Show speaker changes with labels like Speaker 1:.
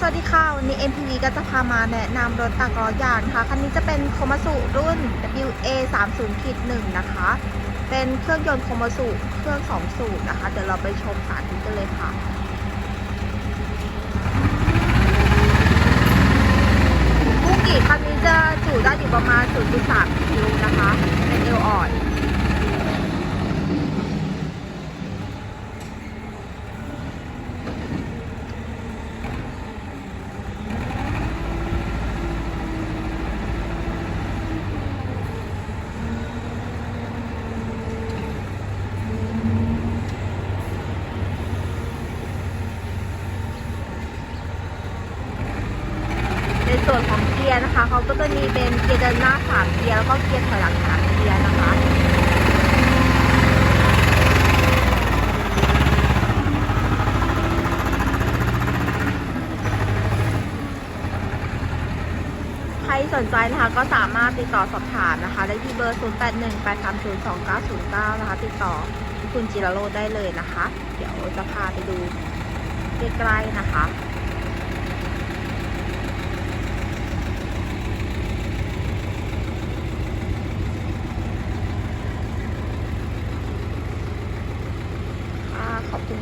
Speaker 1: สวัสดีค่ะ วันนี้ MPV ก็จะพามาแนะนำรถตักล้อยางนะคะ คันนี้จะเป็นโคมาสุรุ่น WA 3 0ขีด1นะคะ เป็นเครื่องยนต์โคมาสุเครื่อง2สูบนะคะ เดี๋ยวเราไปชมสาธิตกันเลยค่ะบุกิคันนี้จะจุได้อยู่ประมาณ 0.3คิวนะคะเป็นเอวอ่อน ในส่วนของเกียร์นะคะเขาก็จะมีเป็นเกียร์เดินหน้าสามเกียร์แล้วก็เกียร์ถอยหลังสามเกียร์นะคะใครสนใจนะคะก็สามารถติดต่อสอบถามนะคะ ได้ที่เบอร์ 0818302909 นะคะ ติดต่อคุณจิรโรได้เลยนะคะ เดี๋ยวจะพาไปดูใกล้ๆนะคะ ขอ